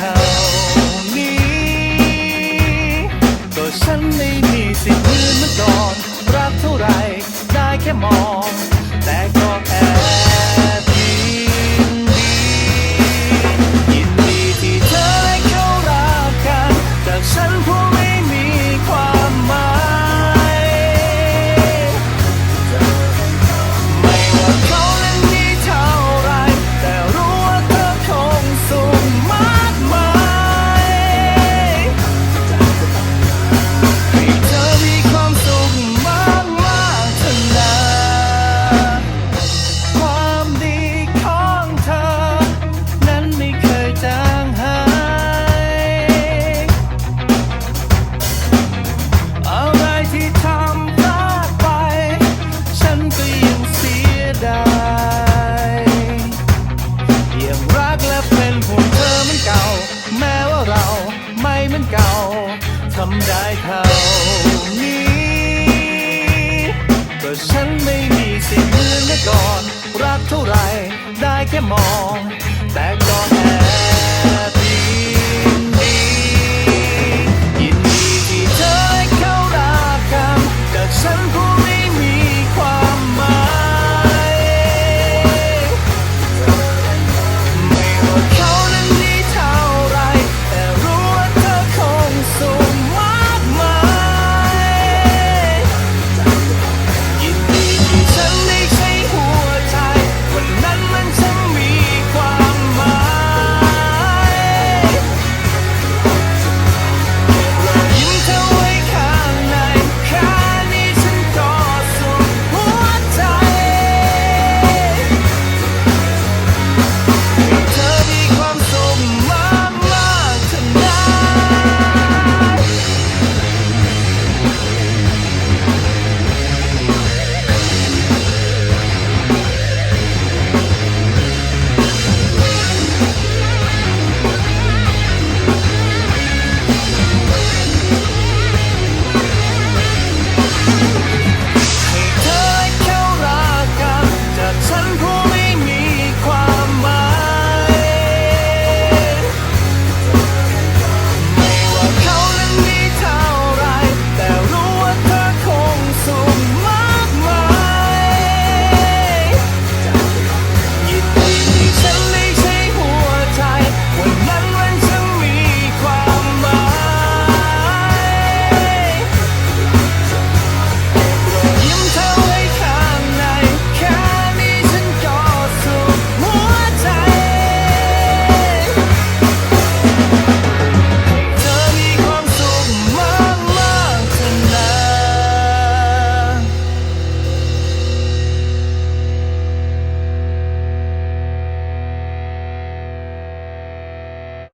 เท่านี้ ก็ฉันไม่มีสิ่งอื่นเมื่อก่อน รักเท่าไรได้แค่มอง แต่ก็แอบำได้เท่านี้ ก็ฉันไม่มีสิ่งเหมือนเก่อน รักเท่าไรได้แค่มอง แต่